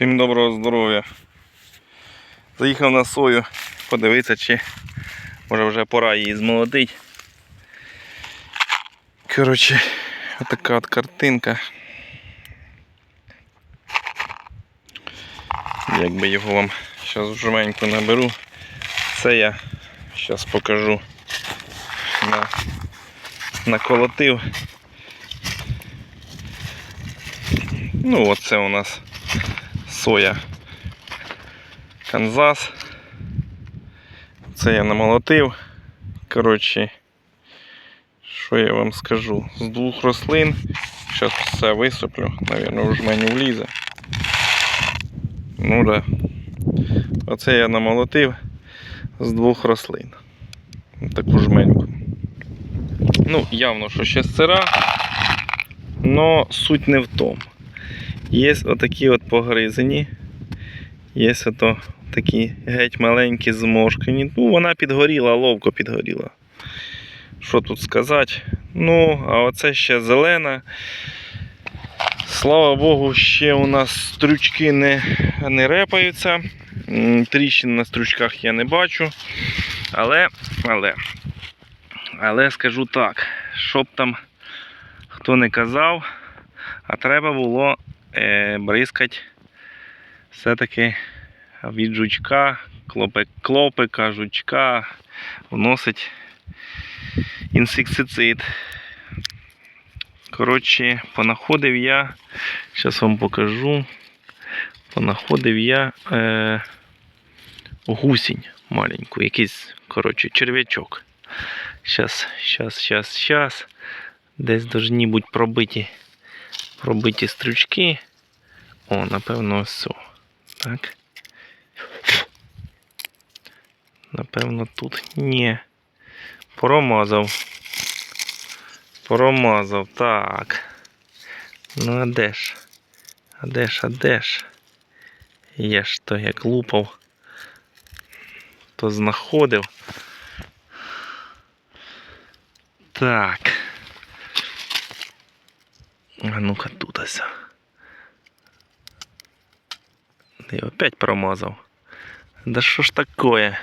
Всім доброго здоров'я. Заїхав на сою подивитися, чи може вже пора її змолотити. Коротше, отака от картинка. Якби його вам зараз жменьку наберу. Це я зараз покажу. На, наколотив. Ну, оце у нас соя Канзас. Це я намолотив. Коротше, що я вам скажу? З двох рослин. Зараз все висиплю, Навірно, в жменю влізе. Ну да. Оце я намолотив з двох рослин. Таку жменьку. Ну, явно, що ще сира, але суть не в тому. Є отакі от погризені. Є ото такі геть маленькі зморшкані. Ну, вона підгоріла, ловко підгоріла. Що тут сказати? Ну, а оце ще зелена. Слава Богу, ще у нас стрючки не, не репаються. Тріщин на стручках я не бачу. Але, але, але скажу так, щоб там хто не казав, а треба було е, бризкати все-таки від жучка, клопи, клопика, жучка, вносить інсектицид. Коротше, понаходив я, зараз вам покажу, понаходив я е, гусінь маленьку, якийсь, коротше, черв'ячок. Щас, щас, щас, щас. Десь бути пробиті пробиті стрючки. О, напевно, ось. о. Так. Напевно, тут. Ні. Промазав. Промазав. Так. Ну, а де ж? А де ж, а де ж? Я ж то як лупав, то знаходив. Так. А ну-ка тут ось. Я опять промазал. Да что ж такое?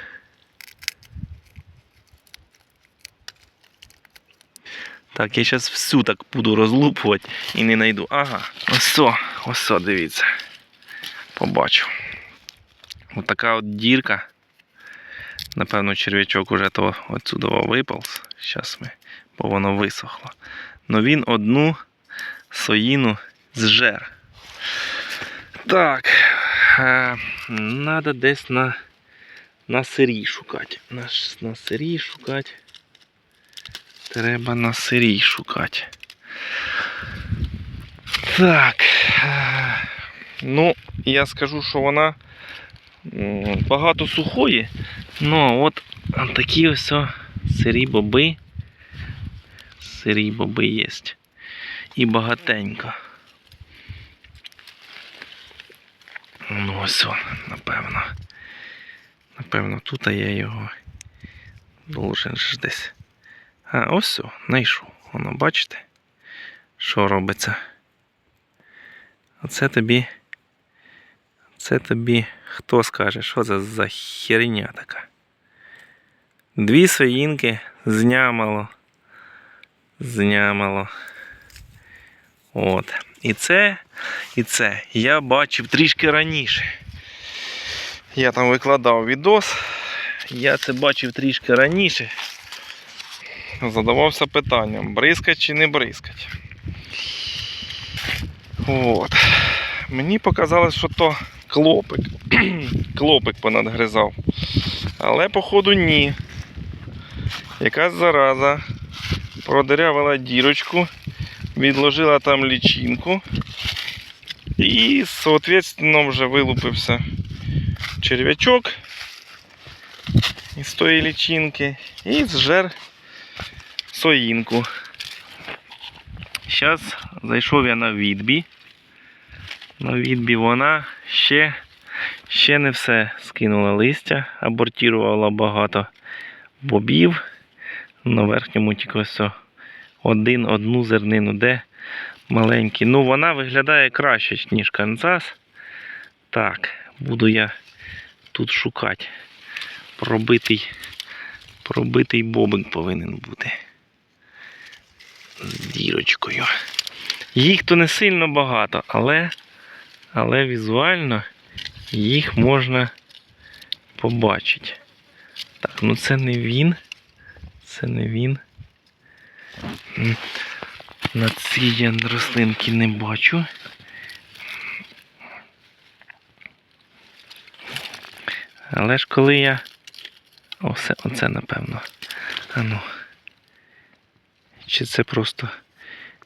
Так, я сейчас всю так буду розлупувати і не найду. Ага, ось, ось, дивіться. Побачу. Ось така от дірка. Напевно, черв'ячок уже то отсюди виповз. Зараз ми, бо воно висохло. Но він одну соїну зжер. Так. Надо десь на, на сирі шукати. На, на сирі шукати. Треба на сирі шукати. Так. е, Ну, я скажу, що вона багато сухої. Ну, от такі ось сирі боби. Сирі боби є і багатенько. Ну ось он, напевно. Напевно, тут я його должен ж десь. А, ось о, знайшов. Воно, бачите, що робиться. Оце тобі. Це тобі хто скаже, що це за херня така? Дві соїнки знямало. Знямало. От. І це, і це я бачив трішки раніше. Я там викладав відос. Я це бачив трішки раніше. Задавався питанням, бризкать чи не бризкать. От. Мені показалось, що то клопик. клопик понадгризав. Але, походу, ні. Якась зараза продирявила дірочку відложила там лічинку. І, соответственно, вже вилупився черв'ячок із тої лічинки і зжер соїнку. Зараз зайшов я на відбі. На відбі вона ще, ще не все скинула листя, абортувала багато бобів. На верхньому тільки о один, одну зернину, де маленькі. Ну, вона виглядає краще, ніж Канзас. Так, буду я тут шукати. Пробитий, пробитий бобик повинен бути. З дірочкою. Їх то не сильно багато, але, але візуально їх можна побачити. Так, ну це не він. Це не він. На цій я рослинки не бачу. Але ж коли я. Оце, оце напевно. Ану. Чи це просто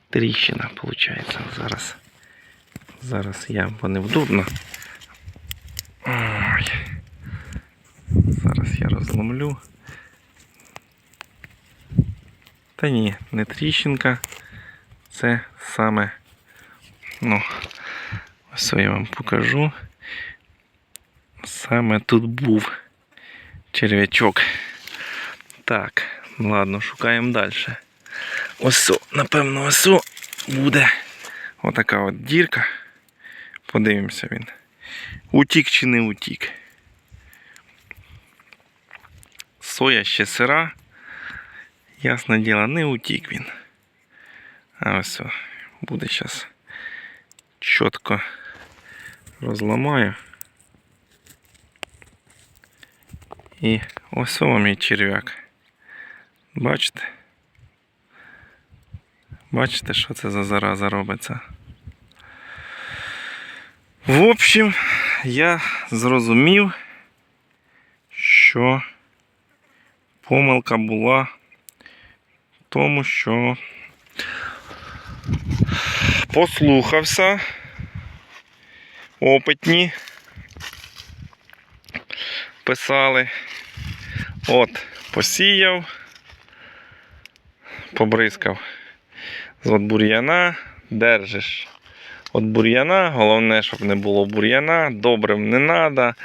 тріщина, виходить? Зараз. Зараз я, бо невдобно. Ой. Зараз я розломлю. Та ні, не тріщинка. Це саме. Ну, ось я вам покажу. Саме тут був черв'ячок. Так, ладно, шукаємо далі. Осо, напевно, осо буде отака от дірка. Подивимося він. Утік чи не утік. Соя ще сира. Ясне діло, не утік він. А ось буде зараз чітко розламаю. І ось вам і черв'як. Бачите? Бачите, що це за зараза робиться? В общем, я зрозумів, що помилка була тому, що послухався опитні писали. От, посіяв, побризкав з от бур'яна, держиш от бур'яна, головне, щоб не було бур'яна, добрив не треба,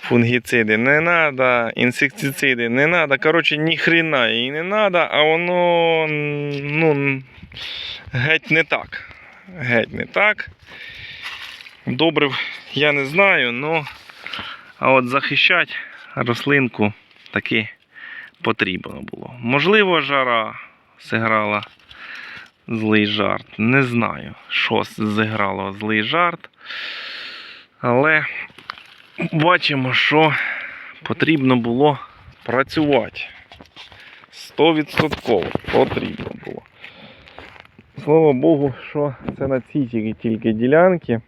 фунгіциди не треба, інсектициди не треба. Коротше, ні хрена їй не треба, а воно ну, геть не так. Геть не так. Добрив я не знаю, но а от захищати рослинку таки потрібно було. Можливо, жара зіграла злий жарт. Не знаю, що зіграло злий жарт. Але бачимо, що потрібно було працювати. 100% потрібно було. Слава Богу, що це на цій тільки, тільки ділянці.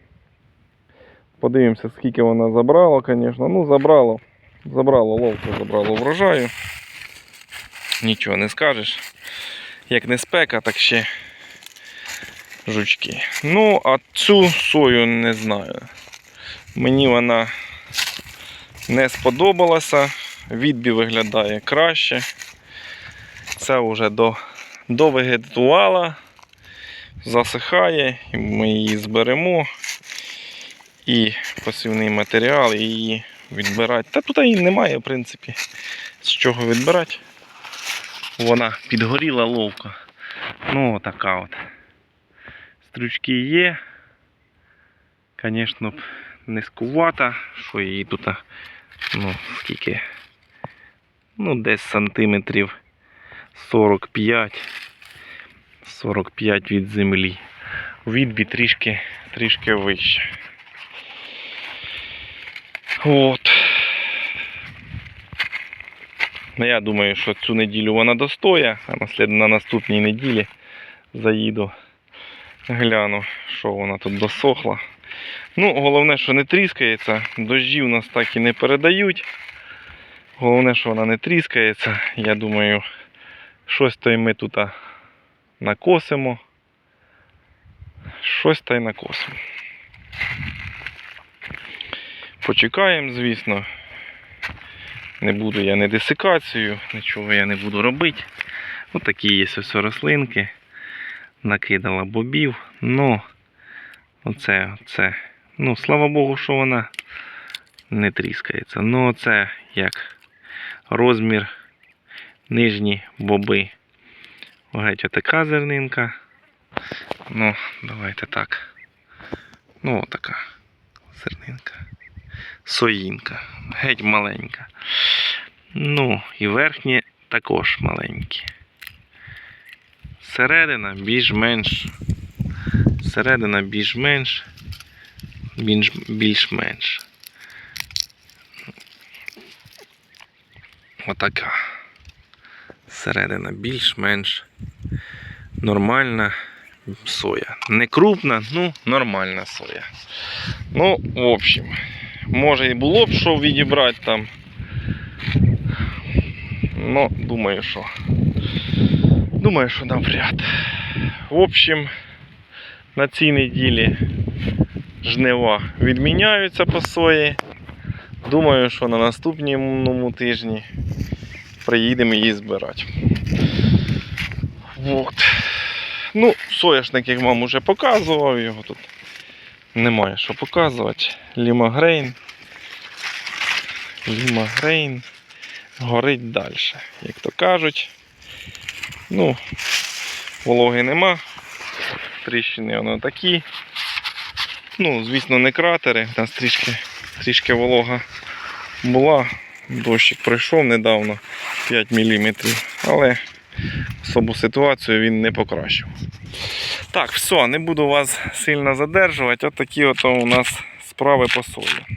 Подивимося, скільки вона забрала, звісно. Ну, забрало. Забрало ловко, забрало врожаю. Нічого не скажеш. Як не спека, так ще жучки. Ну, а цю сою не знаю. Мені вона не сподобалася. Відбі виглядає краще. Це вже до, довегетувала, засихає, ми її зберемо. І посівний матеріал, її відбирати. Та тут і немає, в принципі, з чого відбирати. Вона підгоріла ловко. Ну, така от. Стрючки є. Звісно, низькувата, що її тут, ну, скільки, ну, десь сантиметрів 45. 45 від землі. Відбі трішки, трішки вище. От. Ну, я думаю, що цю неділю вона достоя, а на, на наступній неділі заїду, гляну, що вона тут досохла. Ну, головне, що не тріскається, дощі у нас так і не передають. Головне, що вона не тріскається. Я думаю, щось то й ми тут накосимо. Щось та й накосимо. Почекаємо, звісно. Не буду я не десикацію, нічого я не буду робити. Ось такі є ось рослинки. Накидала бобів. Ну, оце, оце. Ну, слава Богу, що вона не тріскається. Ну, оце як розмір нижні боби. Геть отака зернинка. Ну, давайте так. Ну, отака зернинка. соїнка. Геть маленька. Ну, і верхні також маленькі. Середина більш-менш. Середина більш-менш. Більш- Більш-менш. Отака. Середина більш-менш нормальна соя. Не крупна, ну нормальна соя. Ну, в общем, може і було б що відібрати там. Ну, думаю, що. Думаю, що навряд. В общем, на цій неділі жнива відміняються по сої. Думаю, що на наступному тижні приїдемо її збирати. Вот. Ну, соняшник, як вам уже показував, його тут немає що показувати. Лімагрейн. Лімагрейн горить далі, як то кажуть. Ну, вологи нема. Тріщини воно такі. Ну, звісно, не кратери. У нас трішки, трішки волога була. Дощик пройшов недавно 5 мм. Але особу ситуацію він не покращив. Так, все, не буду вас сильно задержувати. От такі от у нас справи по солі.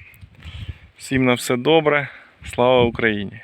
Всім на все добре. Слава Україні!